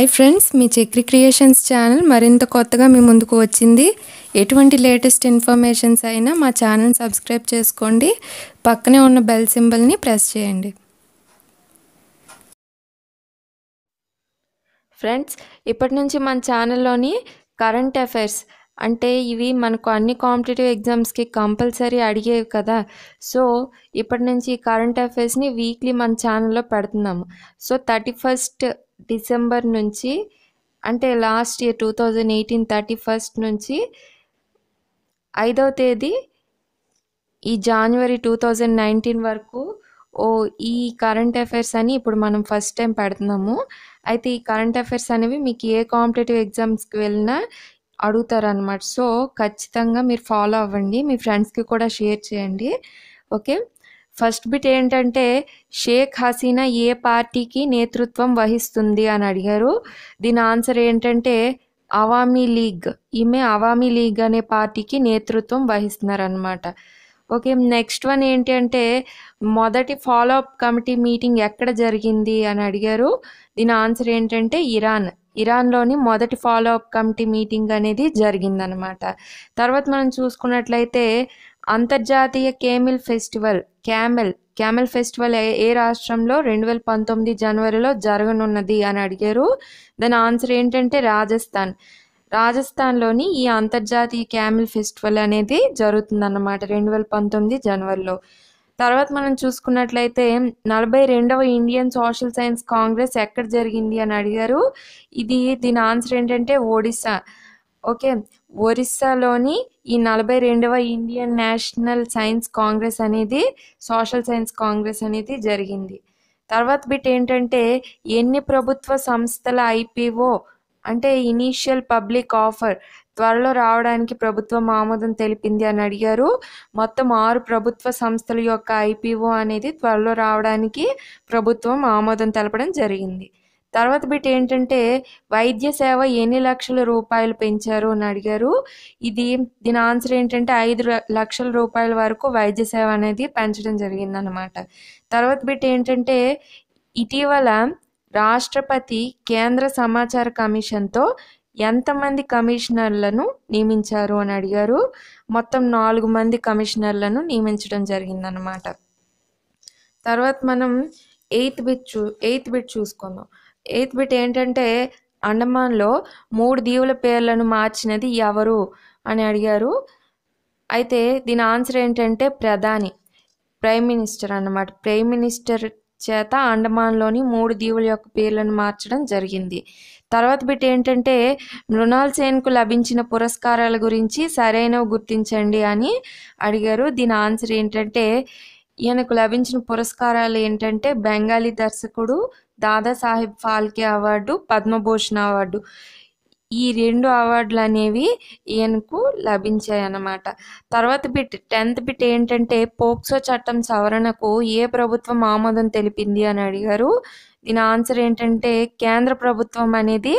Hi friends మీ Chakri creations channel మరింత కొత్తగా మీ ముందుకు వచ్చింది. ఎటువంటి లేటెస్ట్ ఇన్ఫర్మేషన్స్ అయినా మా ఛానల్ సబ్స్క్రైబ్ చేసుకోండి. పక్కనే ఉన్న బెల్ సింబల్ని ప్రెస్ చేయండి. ఫ్రెండ్స్ ఇప్పటి నుంచి మన ఛానల్లోని కరెంట్ అఫైర్స్ అంటే ఇవి మనకు అన్ని కాంపిటేటివ్ ఎగ్జామ్స్కి కంపల్సరీ అడిగేవి కదా. సో ఇప్పటి నుంచి కరెంట్ అఫైర్స్ని వీక్లీ మన ఛానల్లో పెడుతున్నాము. సో థర్టీ ఫస్ట్ డిసెంబర్ నుంచి అంటే last year two thousand eighteen thirty first నుంచి ఐదవ తేదీ ఈ జనవరి టూ థౌజండ్ నైన్టీన్ వరకు ఓ ఈ కరెంట్ అఫైర్స్ అని ఇప్పుడు మనం ఫస్ట్ టైం పెడుతున్నాము. అయితే ఈ కరెంట్ అఫైర్స్ అనేవి మీకు ఏ కాంపిటేటివ్ ఎగ్జామ్స్కి వెళ్ళినా అడుగుతారనమాట సో ఖచ్చితంగా మీరు ఫాలో అవ్వండి. మీ ఫ్రెండ్స్కి కూడా షేర్ చేయండి. ఓకే ఫస్ట్ బిట్ ఏంటంటే షేక్ హసీనా ఏ పార్టీకి నేతృత్వం వహిస్తుంది అని అడిగారు. దీని ఆన్సర్ ఏంటంటే అవామీ లీగ్. ఈమె అవామీ లీగ్ అనే పార్టీకి నేతృత్వం వహిస్తున్నారనమాట ఓకే నెక్స్ట్ వన్ ఏంటి అంటే మొదటి ఫాలో అప్ కమిటీ మీటింగ్ ఎక్కడ జరిగింది అని అడిగారు. దీని ఆన్సర్ ఏంటంటే ఇరాన్. ఇరాన్లోని మొదటి ఫాలో అప్ కమిటీ మీటింగ్ అనేది జరిగిందనమాట తర్వాత మనం చూసుకున్నట్లయితే అంతర్జాతీయ camel festival camel camel festival ఏ ఏ రాష్ట్రంలో రెండు వేల పంతొమ్మిది జనవరిలో జరగనున్నది అని అడిగారు. దాని ఆన్సర్ ఏంటంటే రాజస్థాన్. రాజస్థాన్లోని ఈ అంతర్జాతీయ క్యామిల్ ఫెస్టివల్ అనేది జరుగుతుందన్నమాట రెండు వేల పంతొమ్మిది జనవరిలో. తర్వాత మనం చూసుకున్నట్లయితే నలభై రెండవ ఇండియన్ సోషల్ సైన్స్ కాంగ్రెస్ ఎక్కడ జరిగింది అని అడిగారు. ఇది దీని ఆన్సర్ ఏంటంటే ఒడిస్సా ఓకే. ఒరిస్సాలోని ఈ నలభై రెండవ ఇండియన్ నేషనల్ సైన్స్ కాంగ్రెస్ అనేది సోషల్ సైన్స్ కాంగ్రెస్ అనేది జరిగింది. తర్వాత బిట్ ఏంటంటే ఎన్ని ప్రభుత్వ సంస్థల ఐపీఓ అంటే ఇనీషియల్ పబ్లిక్ ఆఫర్ త్వరలో రావడానికి ప్రభుత్వం ఆమోదం తెలిపింది అని అడిగారు. మొత్తం ఆరు ప్రభుత్వ సంస్థల యొక్క ఐపీఓ అనేది త్వరలో రావడానికి ప్రభుత్వం ఆమోదం తెలపడం జరిగింది. తర్వాత బిట్ ఏంటంటే వైద్య సేవ ఎన్ని లక్షల రూపాయలు పెంచారు అని అడిగారు. ఇది దీని ఆన్సర్ ఏంటంటే ఐదు లక్షల రూపాయల వరకు వైద్య సేవ అనేది పెంచడం జరిగిందనమాట తర్వాత బిట్ ఏంటంటే ఇటీవల రాష్ట్రపతి కేంద్ర సమాచార కమిషన్తో ఎంతమంది కమిషనర్లను నియమించారు అని అడిగారు. మొత్తం నాలుగు మంది కమిషనర్లను నియమించడం జరిగిందనమాట తర్వాత మనం ఎయిత్ బిట్ చూ ఎయిత్ బిట్ చూసుకుందాం. ఎయిత్ బిట్ ఏంటంటే అండమాన్లో మూడు దీవుల పేర్లను మార్చినది ఎవరు? అని అడిగారు. అయితే దీని ఆన్సర్ ఏంటంటే ప్రధాని ప్రైమ్ మినిస్టర్ అన్నమాట. ప్రైమ్ మినిస్టర్ చేత అండమాన్లోని మూడు దీవుల యొక్క పేర్లను మార్చడం జరిగింది. తర్వాత బిట్ ఏంటంటే మృణాల్ సేన్కు లభించిన పురస్కారాల గురించి సరైనవి గుర్తించండి అని అడిగారు. దీని ఆన్సర్ ఏంటంటే ఈయనకు లభించిన పురస్కారాలు ఏంటంటే బెంగాలీ దర్శకుడు దాదాసాహెబ్ ఫాల్కే అవార్డు పద్మభూషణ్ అవార్డు. ఈ రెండు అవార్డులు అనేవి ఈయనకు లభించాయి అన్నమాట తర్వాత బిట్ టెన్త్ బిట్ ఏంటంటే పోక్సో చట్టం సవరణకు ఏ ప్రభుత్వం ఆమోదం తెలిపింది అని అడిగారు. దీని ఆన్సర్ ఏంటంటే కేంద్ర ప్రభుత్వం అనేది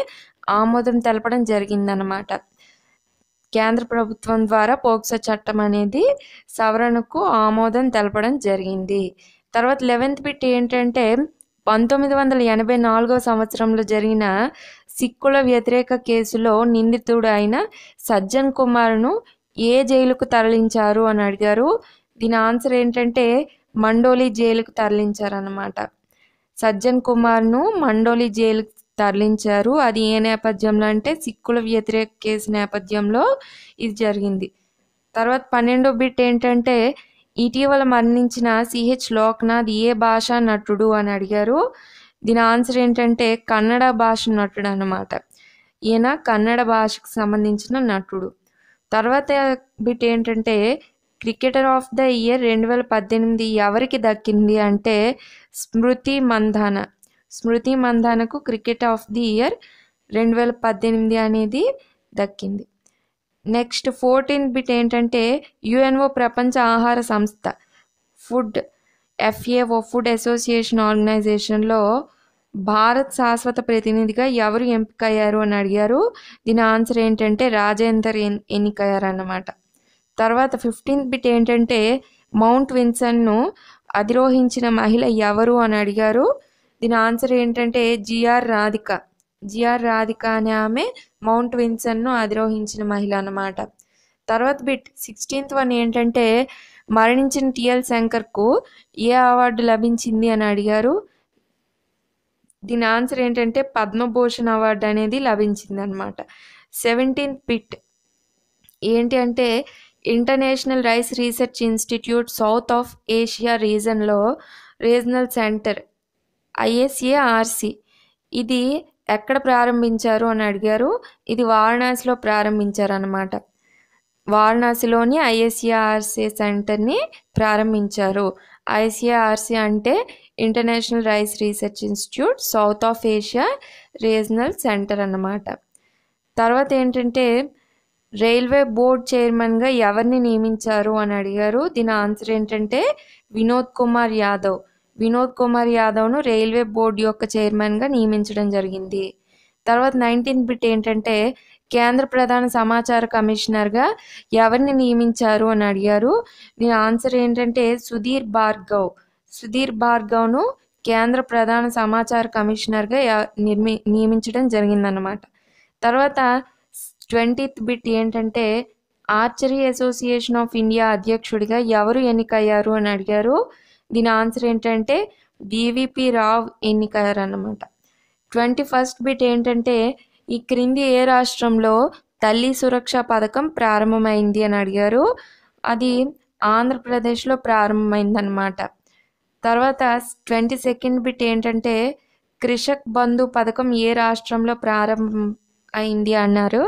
ఆమోదం తెలపడం జరిగిందనమాట కేంద్ర ప్రభుత్వం ద్వారా పోక్సో చట్టం అనేది సవరణకు ఆమోదం తెలపడం జరిగింది. తర్వాత లెవెన్త్ బిట్ ఏంటంటే పంతొమ్మిది వందల ఎనభై నాలుగవ సంవత్సరంలో జరిగిన సిక్కుల వ్యతిరేక కేసులో నిందితుడు అయిన సజ్జన్ కుమార్ను ఏ జైలుకు తరలించారు అని అడిగారు. దీని ఆన్సర్ ఏంటంటే మండోలి జైలుకు తరలించారన్నమాట. సజ్జన్ కుమార్ను మండోలి జైలుకు తరలించారు. అది ఏ నేపథ్యంలో అంటే సిక్కుల వ్యతిరేక కేసు నేపథ్యంలో ఇది జరిగింది. తర్వాత పన్నెండో బిట్ ఏంటంటే ఇటీవల మరణించిన సిహెచ్ లోక్నాథ్ ఏ భాష నటుడు అని అడిగారు. దీని ఆన్సర్ ఏంటంటే కన్నడ భాష నటుడు అనమాట ఈయన కన్నడ భాషకు సంబంధించిన నటుడు. తర్వాత బిట్ ఏంటంటే క్రికెటర్ ఆఫ్ ద ఇయర్ రెండు వేల పద్దెనిమిది ఎవరికి దక్కింది అంటే స్మృతి మంధాన. స్మృతి మంధానకు క్రికెట్ ఆఫ్ ది ఇయర్ రెండు వేల పద్దెనిమిది అనేది దక్కింది. నెక్స్ట్ ఫోర్టీన్ బిట్ ఏంటంటే యుఎన్ఓ ప్రపంచ ఆహార సంస్థ. ఫుడ్ ఎఫ్ఏఓ ఫుడ్ అసోసియేషన్ ఆర్గనైజేషన్లో భారత్ శాశ్వత ప్రతినిధిగా ఎవరు ఎంపికయ్యారు అని అడిగారు. దీని ఆన్సర్ ఏంటంటే రాజేందర్ ఎన్ ఎన్నికయ్యారు అన్నమాట తర్వాత ఫిఫ్టీన్త్ బిట్ ఏంటంటే మౌంట్ విన్సన్ను అధిరోహించిన మహిళ ఎవరు అని అడిగారు. దీని ఆన్సర్ ఏంటంటే జిఆర్ రాధిక. జిఆర్ రాధిక అనే ఆమె మౌంట్ విన్సన్ను అధిరోహించిన మహిళ అన్నమాట. తర్వాత బిట్ సిక్స్టీన్త్ వన్ ఏంటంటే మరణించిన టిఎల్ శంకర్కు ఏ అవార్డు లభించింది అని అడిగారు. దీని ఆన్సర్ ఏంటంటే పద్మభూషణ్ అవార్డు అనేది లభించింది అనమాట సెవెంటీన్త్ బిట్ ఏంటి అంటే international rice research institute south of Asia రీజన్లో regional centre ISARC ఇది ఎక్కడ ప్రారంభించారు అని అడిగారు. ఇది వారణాసిలో ప్రారంభించారనమాట వారణాసిలోని ఐఎస్ఈఆర్సీ సెంటర్ని ప్రారంభించారు. ఐసీఆర్సీ అంటే international rice research institute south of Asia regional centre అన్నమాట. తర్వాత ఏంటంటే రైల్వే బోర్డ్ చైర్మన్గా ఎవరిని నియమించారు అని అడిగారు. దీని ఆన్సర్ ఏంటంటే వినోద్ కుమార్ యాదవ్. వినోద్ కుమార్ యాదవ్ను రైల్వే బోర్డు యొక్క చైర్మన్గా నియమించడం జరిగింది. తర్వాత నైన్టీన్ బిట్ ఏంటంటే కేంద్ర ప్రధాన సమాచార కమిషనర్గా ఎవరిని నియమించారు అని అడిగారు. దీని ఆన్సర్ ఏంటంటే సుధీర్ భార్గవ్. సుధీర్ భార్గవ్ను కేంద్ర ప్రధాన సమాచార కమిషనర్గా నిర్మి నియమించడం జరిగిందన్నమాట. తర్వాత ట్వంటీత్ బిట్ ఏంటంటే ఆర్చరీ అసోసియేషన్ ఆఫ్ ఇండియా అధ్యక్షుడిగా ఎవరు ఎన్నికయ్యారు అని అడిగారు. దీని ఆన్సర్ ఏంటంటే వివిపి రావ్ ఎన్నికయ్యారన్నమాట. ట్వంటీ ఫస్ట్ బిట్ ఏంటంటే ఈ క్రింది ఏ రాష్ట్రంలో తల్లి సురక్ష పథకం ప్రారంభమైంది అని అడిగారు. అది ఆంధ్రప్రదేశ్లో ప్రారంభమైందనమాట తర్వాత ట్వంటీ సెకండ్ బిట్ ఏంటంటే కృషక్ బంధు పథకం ఏ రాష్ట్రంలో ప్రారంభం అయింది అన్నారు.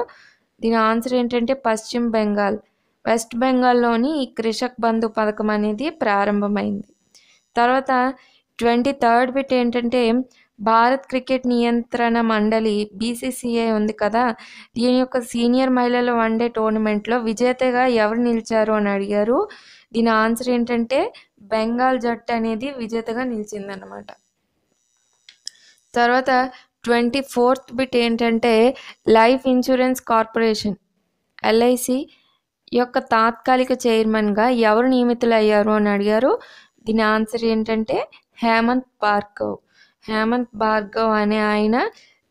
దీని ఆన్సర్ ఏంటంటే పశ్చిమ బెంగాల్. వెస్ట్ బెంగాల్లోని ఈ కృషక్ బంధు పథకం అనేది ప్రారంభమైంది. తర్వాత ట్వంటీ థర్డ్ బిట్ ఏంటంటే భారత్ క్రికెట్ నియంత్రణ మండలి బీసీసీఐ ఉంది కదా. దీని యొక్క సీనియర్ మహిళల వన్డే టోర్నమెంట్లో విజేతగా ఎవరు నిలిచారు అని అడిగారు. దీని ఆన్సర్ ఏంటంటే బెంగాల్ జట్టు అనేది విజేతగా నిలిచిందన్నమాట. తర్వాత ట్వంటీ ఫోర్త్ బిట్ ఏంటంటే లైఫ్ ఇన్సూరెన్స్ కార్పొరేషన్ ఎల్ఐసి యొక్క తాత్కాలిక చైర్మన్గా ఎవరు నియమితులయ్యారు అని అడిగారు. దీని ఆన్సర్ ఏంటంటే హేమంత్ భార్గవ్. హేమంత్ భార్గవ్ అనే ఆయన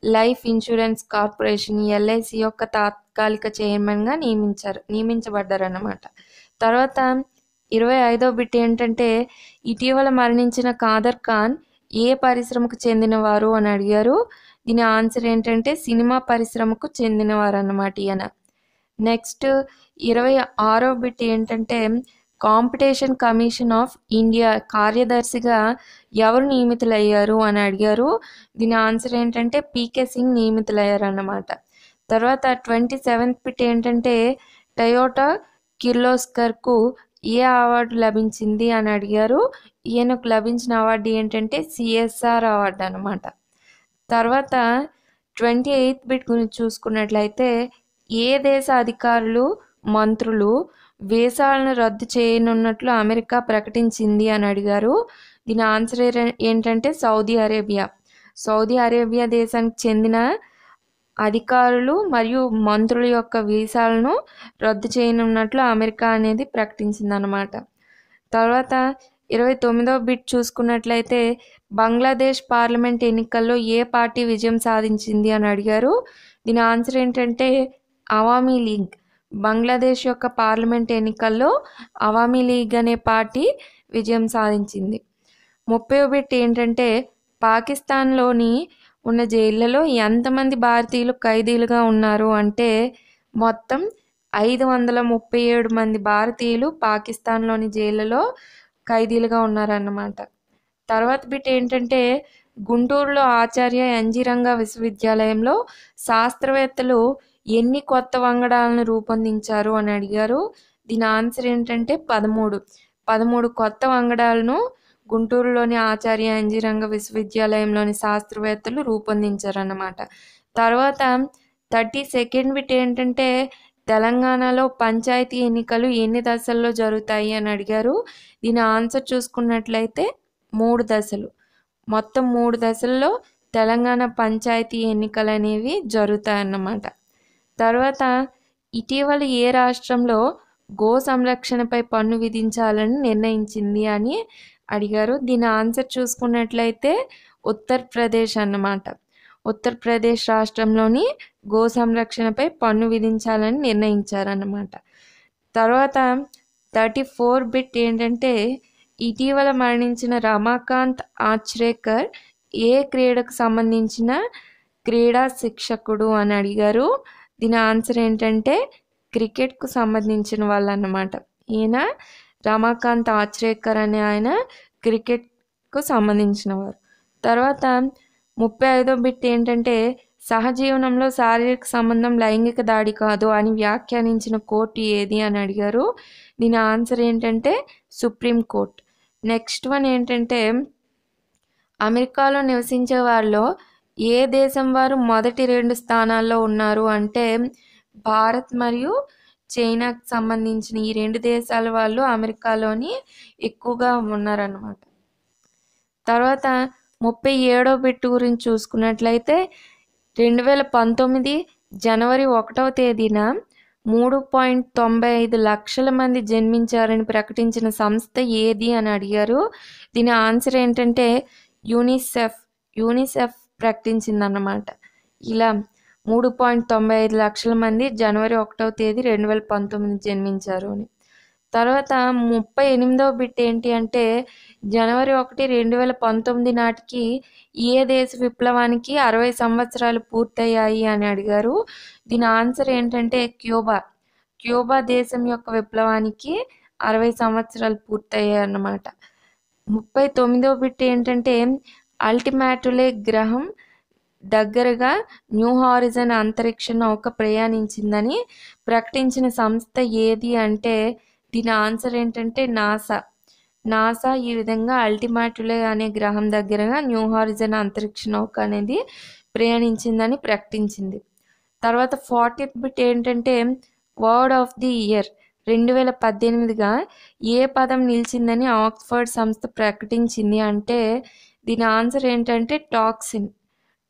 లైఫ్ ఇన్సూరెన్స్ కార్పొరేషన్ ఎల్ఐసి యొక్క తాత్కాలిక చైర్మన్గా నియమించారు నియమించబడ్డారు అన్నమాట తర్వాత ఇరవై ఐదో బిట్ ఏంటంటే ఇటీవల మరణించిన కాదర్ ఖాన్ ఏ పరిశ్రమకు చెందినవారు అని అడిగారు. దీని ఆన్సర్ ఏంటంటే సినిమా పరిశ్రమకు చెందినవారు అన్నమాట ఈయన. నెక్స్ట్ ఇరవై ఆరో బిట్ ఏంటంటే కాంపిటీషన్ కమిషన్ ఆఫ్ ఇండియా కార్యదర్శిగా ఎవరు నియమితులయ్యారు అని అడిగారు. దీని ఆన్సర్ ఏంటంటే పీకే సింగ్ నియమితులయ్యారు అన్నమాట తర్వాత ట్వంటీ సెవెంత్ బిట్ ఏంటంటే టయోటా కిర్లోస్కర్కు ఏ అవార్డు లభించింది అని అడిగారు. ఈయనకు లభించిన అవార్డు ఏంటంటే సిఎస్ఆర్ అవార్డు అనమాట తర్వాత ట్వంటీ ఎయిత్ బిట్ గురించి చూసుకున్నట్లయితే ఏ దేశ అధికారులు మంత్రులు వీసాలను రద్దు చేయనున్నట్లు అమెరికా ప్రకటించింది అని అడిగారు. దీని ఆన్సర్ ఏంటంటే సౌదీ అరేబియా. సౌదీ అరేబియా దేశానికి చెందిన అధికారులు మరియు మంత్రుల యొక్క వీసాలను రద్దు చేయనున్నట్లు అమెరికా అనేది ప్రకటించిందనమాట తర్వాత ఇరవై తొమ్మిదవ బిట్ చూసుకున్నట్లయితే బంగ్లాదేశ్ పార్లమెంట్ ఎన్నికల్లో ఏ పార్టీ విజయం సాధించింది అని అడిగారు. దీని ఆన్సర్ ఏంటంటే అవామీ లీగ్. బంగ్లాదేశ్ యొక్క పార్లమెంట్ ఎన్నికల్లో అవామీ లీగ్ అనే పార్టీ విజయం సాధించింది. ముప్పై బిట్ ఏంటంటే పాకిస్తాన్లోని ఉన్న జైళ్ళలో ఎంతమంది భారతీయులు ఖైదీలుగా ఉన్నారు అంటే మొత్తం ఐదు వందల ముప్పై ఏడు మంది భారతీయులు పాకిస్తాన్లోని జైళ్ళలో ఖైదీలుగా ఉన్నారన్నమాట. తర్వాత బిట్ ఏంటంటే గుంటూరులో ఆచార్య ఎన్జీరంగ విశ్వవిద్యాలయంలో శాస్త్రవేత్తలు ఎన్ని కొత్త వంగడాలను రూపొందించారు అని అడిగారు. దీని ఆన్సర్ ఏంటంటే పదమూడు. పదమూడు కొత్త వంగడాలను గుంటూరులోని ఆచార్య అంజీరంగ విశ్వవిద్యాలయంలోని శాస్త్రవేత్తలు రూపొందించారన్నమాట. తర్వాత థర్టీ సెకండ్ బిట్ ఏంటంటే తెలంగాణలో పంచాయతీ ఎన్నికలు ఎన్ని దశల్లో జరుగుతాయి అని అడిగారు. దీని ఆన్సర్ చూసుకున్నట్లయితే మూడు దశలు. మొత్తం మూడు దశల్లో తెలంగాణ పంచాయతీ ఎన్నికలు అనేవి జరుగుతాయన్నమాట. తర్వాత ఇటీవల ఏ రాష్ట్రంలో గో సంరక్షణపై పన్ను విధించాలని నిర్ణయించింది అని అడిగారు. దీని ఆన్సర్ చూసుకున్నట్లయితే ఉత్తరప్రదేశ్ అన్నమాట. ఉత్తరప్రదేశ్ రాష్ట్రంలోని గో సంరక్షణపై పన్ను విధించాలని నిర్ణయించారన్నమాట. తర్వాత థర్టీ ఫోర్ బిట్ ఏంటంటే ఇటీవల మరణించిన రమాకాంత్ ఆచ్రేకర్ ఏ క్రీడకు సంబంధించిన క్రీడా శిక్షకుడు అని అడిగారు. దీని ఆన్సర్ ఏంటంటే క్రికెట్కు సంబంధించిన వాళ్ళు అన్నమాట ఈయన రమాకాంత్ ఆచ్రేకర్ అనే ఆయన క్రికెట్కు సంబంధించిన వారు. తర్వాత ముప్పై ఐదో బిట్ ఏంటంటే సహజీవనంలో శారీరక సంబంధం లైంగిక దాడి కాదు అని వ్యాఖ్యానించిన కోర్టు ఏది అని అడిగారు. దీని ఆన్సర్ ఏంటంటే సుప్రీం కోర్ట్. నెక్స్ట్ వన్ ఏంటంటే అమెరికాలో నివసించే వారిలో ఏ దేశం వారు మొదటి రెండు స్థానాల్లో ఉన్నారు అంటే భారత్ మరియు చైనాకు సంబంధించిన ఈ రెండు దేశాల వాళ్ళు అమెరికాలోని ఎక్కువగా ఉన్నారన్నమాట. తర్వాత ముప్పై ఏడో బిట్ గురించి చూసుకున్నట్లయితే రెండు వేల పంతొమ్మిది జనవరి ఒకటవ తేదీన మూడు పాయింట్ తొంభై ఐదు లక్షల మంది జన్మించారని ప్రకటించిన సంస్థ ఏది అని అడిగారు. దీని ఆన్సర్ ఏంటంటే యూనిసెఫ్. యూనిసెఫ్ ప్రకటించిందన్నమాట. ఇలా మూడు పాయింట్ తొంభై ఐదు లక్షల మంది జనవరి ఒకటవ తేదీ రెండు వేల పంతొమ్మిది జన్మించారు అని. తర్వాత ముప్పై ఎనిమిదవ బిట్ ఏంటి అంటే జనవరి ఒకటి రెండు వేల పంతొమ్మిది నాటికి ఏ దేశ విప్లవానికి అరవై సంవత్సరాలు పూర్తయ్యాయి అని అడిగారు. దీని ఆన్సర్ ఏంటంటే క్యూబా. క్యూబా దేశం యొక్క విప్లవానికి అరవై సంవత్సరాలు పూర్తయ్యాయి అన్నమాట ముప్పై తొమ్మిదవ బిట్ ఏంటంటే అల్టిమాటులే గ్రహం దగ్గరగా న్యూ హారిజన్ అంతరిక్ష నౌక ప్రయాణించిందని ప్రకటించిన సంస్థ ఏది అంటే దీని ఆన్సర్ ఏంటంటే నాసా. నాసా ఈ విధంగా అల్టిమాటులే అనే గ్రహం దగ్గరగా న్యూ హారిజన్ అంతరిక్ష నౌక అనేది ప్రయాణించిందని ప్రకటించింది. తర్వాత ఫార్టీ బిట్ ఏంటంటే వర్డ్ ఆఫ్ ది ఇయర్ రెండు వేల పద్దెనిమిదిగా ఏ పదం నిలిచిందని ఆక్స్ఫర్డ్ సంస్థ ప్రకటించింది అంటే దీని ఆన్సర్ ఏంటంటే టాక్సిన్.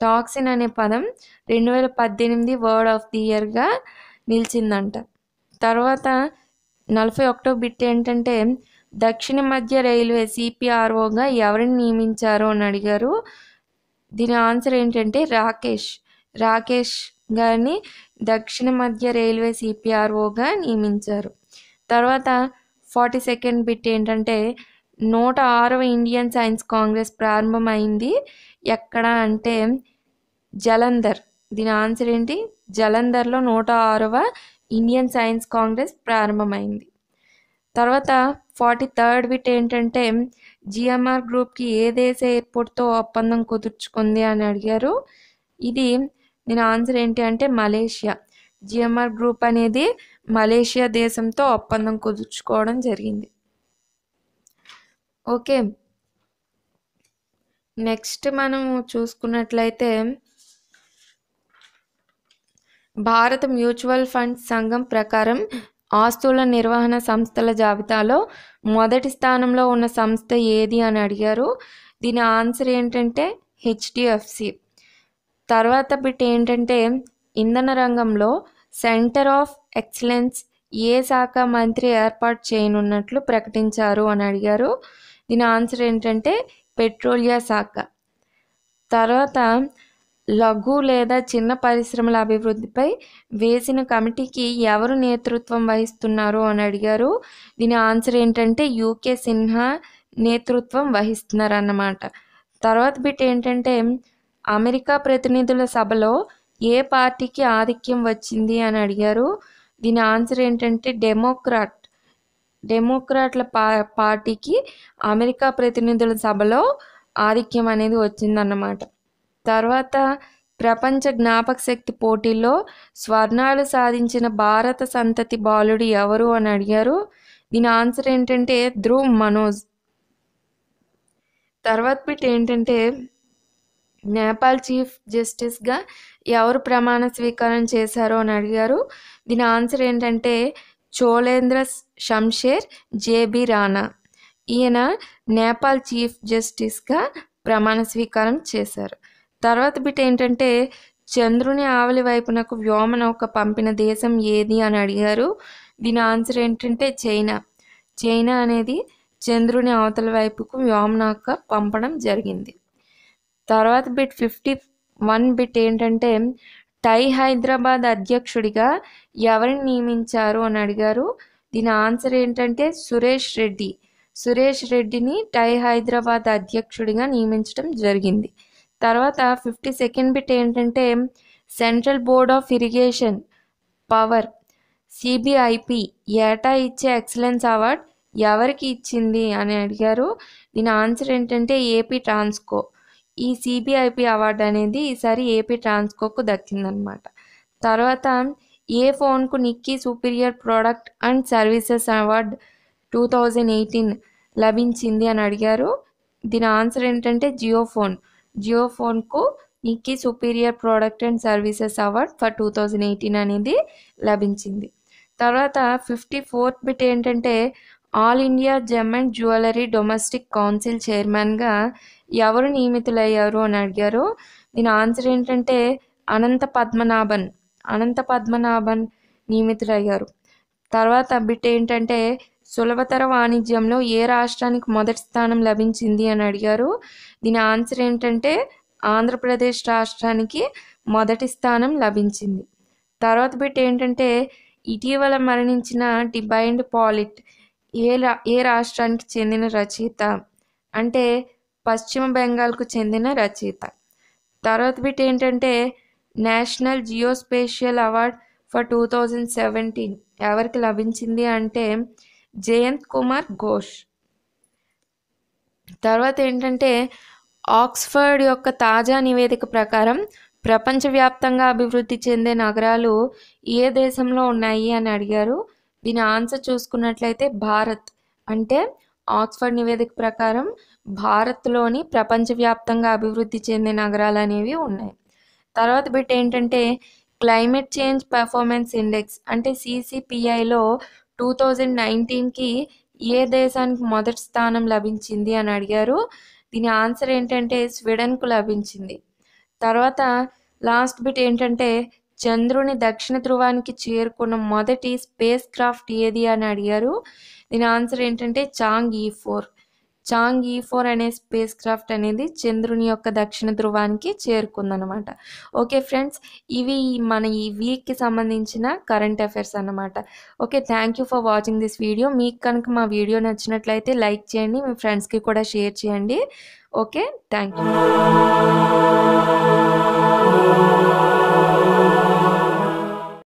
టాక్సిన్ అనే పదం రెండు వేల పద్దెనిమిది వర్డ్ ఆఫ్ ది ఇయర్గా నిలిచిందంట. తర్వాత నలభై ఒకటో బిట్ ఏంటంటే దక్షిణ మధ్య రైల్వే సిపిఆర్ఓగా ఎవరిని నియమించారు అని అడిగారు. దీని ఆన్సర్ ఏంటంటే రాకేష్. రాకేష్ గారిని దక్షిణ మధ్య రైల్వే సిపిఆర్ఓగా నియమించారు. తర్వాత ఫార్టీ సెకండ్ బిట్ ఏంటంటే నూట ఆరవ ఇండియన్ సైన్స్ కాంగ్రెస్ ప్రారంభమైంది. ఎక్కడ అంటే జలంధర్. దీని ఆన్సర్ ఏంటి? జలంధర్లో నూట ఆరవ ఇండియన్ సైన్స్ కాంగ్రెస్ ప్రారంభమైంది. తర్వాత ఫార్టీ థర్డ్ బిట్ ఏంటంటే జిఎంఆర్ గ్రూప్కి ఏ దేశ ఎయిర్పోర్ట్తో ఒప్పందం కుదుర్చుకుంది అని అడిగారు. ఇది దీని ఆన్సర్ ఏంటి అంటే మలేషియా. జిఎంఆర్ గ్రూప్ అనేది మలేషియా దేశంతో ఒప్పందం కుదుర్చుకోవడం జరిగింది. ఓకే. నెక్స్ట్ మనం చూసుకున్నట్లయితే భారత మ్యూచువల్ ఫండ్ సంఘం ప్రకారం ఆస్తుల నిర్వహణ సంస్థల జాబితాలో మొదటి స్థానంలో ఉన్న సంస్థ ఏది అని అడిగారు. దీని ఆన్సర్ ఏంటంటే హెచ్డిఎఫ్సి తర్వాత బిట్ ఏంటంటే ఇంధన రంగంలో సెంటర్ ఆఫ్ ఎక్సలెన్స్ ఏ శాఖ మంత్రి ఏర్పాటు చేయనున్నట్లు ప్రకటించారు అని అడిగారు. దీని ఆన్సర్ ఏంటంటే పెట్రోలియా శాఖ. తర్వాత లఘు లేదా చిన్న పరిశ్రమల అభివృద్ధిపై వేసిన కమిటీకి ఎవరు నేతృత్వం వహిస్తున్నారు అని అడిగారు. దీని ఆన్సర్ ఏంటంటే యూకే సిన్హా నేతృత్వం వహిస్తున్నారు అన్నమాట తర్వాత బిట్ ఏంటంటే అమెరికా ప్రతినిధుల సభలో ఏ పార్టీకి ఆధిక్యం వచ్చింది అని అడిగారు. దీని ఆన్సర్ ఏంటంటే డెమోక్రాట్. డెమోక్రాట్ల పా పార్టీకి అమెరికా ప్రతినిధుల సభలో ఆధిక్యం అనేది వచ్చిందన్నమాట. తర్వాత ప్రపంచ జ్ఞాపక శక్తి పోటీల్లో స్వర్ణాలు సాధించిన భారత సంతతి బాలుడు ఎవరు అని అడిగారు. దీని ఆన్సర్ ఏంటంటే ధ్రువ్ మనోజ్. తర్వాత బిట్ ఏంటంటే నేపాల్ చీఫ్ జస్టిస్గా ఎవరు ప్రమాణ స్వీకారం చేశారు అని అడిగారు. దీని ఆన్సర్ ఏంటంటే చోళేంద్ర షంషేర్ జేబి రాణా. ఈయన నేపాల్ చీఫ్ జస్టిస్గా ప్రమాణ స్వీకారం చేశారు. తర్వాత బిట్ ఏంటంటే చంద్రుని ఆవలి వైపునకు వ్యోమనౌక పంపిన దేశం ఏది అని అడిగారు. దీని ఆన్సర్ ఏంటంటే చైనా. చైనా అనేది చంద్రుని అవతల వైపుకు వ్యోమనౌక పంపడం జరిగింది. తర్వాత బిట్ ఫిఫ్టీ వన్ బిట్ ఏంటంటే టై హైదరాబాద్ అధ్యక్షుడిగా ఎవరిని నియమించారు అని అడిగారు. దీని ఆన్సర్ ఏంటంటే సురేష్ రెడ్డి. సురేష్ రెడ్డిని టై హైదరాబాద్ అధ్యక్షుడిగా నియమించడం జరిగింది. తర్వాత ఫిఫ్టీ సెకండ్ బిట్ ఏంటంటే central board of irrigation power CBIP ఏటా ఇచ్చే ఎక్సలెన్స్ అవార్డ్ ఎవరికి ఇచ్చింది అని అడిగారు. దీని ఆన్సర్ ఏంటంటే ఏపీ ట్రాన్స్కో. ఈ సిబిఐపి అవార్డు అనేది ఈసారి ఏపీ ట్రాన్స్కోకు దక్కిందనమాట తర్వాత ఏ ఫోన్కు Nikkei superior product and services award two thousand eighteen లభించింది అని అడిగారు. దీని ఆన్సర్ ఏంటంటే జియో ఫోన్ జియో ఫోన్కు Nikkei superior product and services award for two thousand eighteen అనేది లభించింది. తర్వాత ఫిఫ్టీ ఫోర్త్ బిట్ ఏంటంటే all India gem and jewellery domestic council చైర్మన్గా ఎవరు నియమితులయ్యారు అని అడిగారు. దీని ఆన్సర్ ఏంటంటే అనంత పద్మనాభన్ అనంత పద్మనాభన్ నియమితులయ్యారు. తర్వాత బిట్ ఏంటంటే సులభతర వాణిజ్యంలో ఏ రాష్ట్రానికి మొదటి స్థానం లభించింది అని అడిగారు. దీని ఆన్సర్ ఏంటంటే ఆంధ్రప్రదేశ్ రాష్ట్రానికి మొదటి స్థానం లభించింది. తర్వాత బిట్ ఏంటంటే ఇటీవల మరణించిన డిబైండ్ పాలిట్ ఏ రా ఏ రాష్ట్రానికి చెందిన రచయిత అంటే పశ్చిమ బెంగాల్కు చెందిన రచయిత. తర్వాత బిట్ ఏంటంటే national geospatial award for two thousand seventeen. ఎవరికి లభించింది అంటే జయంత్ కుమార్ ఘోష్. తర్వాత ఏంటంటే ఆక్స్ఫర్డ్ యొక్క తాజా నివేదిక ప్రకారం ప్రపంచవ్యాప్తంగా అభివృద్ధి చెందే నగరాలు ఏ దేశంలో ఉన్నాయి అని అడిగారు. దీని ఆన్సర్ చూసుకున్నట్లయితే భారత్. అంటే ఆక్స్ఫర్డ్ నివేదిక ప్రకారం భారత్లోని ప్రపంచవ్యాప్తంగా అభివృద్ధి చెందే నగరాలు అనేవి ఉన్నాయి. తర్వాత బిట్ ఏంటంటే క్లైమేట్ చేంజ్ పెర్ఫార్మెన్స్ ఇండెక్స్ అంటే సిసిపిఐలో టూ థౌజండ్ నైన్టీన్కి ఏ దేశానికి మొదటి స్థానం లభించింది అని అడిగారు. దీని ఆన్సర్ ఏంటంటే స్వీడన్కు లభించింది. తర్వాత లాస్ట్ బిట్ ఏంటంటే చంద్రుని దక్షిణ ధృవానికి చేరుకున్న మొదటి స్పేస్ క్రాఫ్ట్ ఏది అని అడిగారు. దీని ఆన్సర్ ఏంటంటే చాంగ్ ఈ ఫోర్. చాంగ్ ఈ ఫోర్ అనే స్పేస్ క్రాఫ్ట్ అనేది చంద్రుని యొక్క దక్షిణ ధ్రువానికి చేరుకుందనమాట ఓకే ఫ్రెండ్స్ ఇవి మన ఈ వీక్కి సంబంధించిన కరెంట్ అఫైర్స్ అన్నమాట. Okay thank you for watching this video. మీకు కనుక మా వీడియో నచ్చినట్లయితే లైక్ చేయండి మీ ఫ్రెండ్స్కి కూడా షేర్ చేయండి. Okay thank you.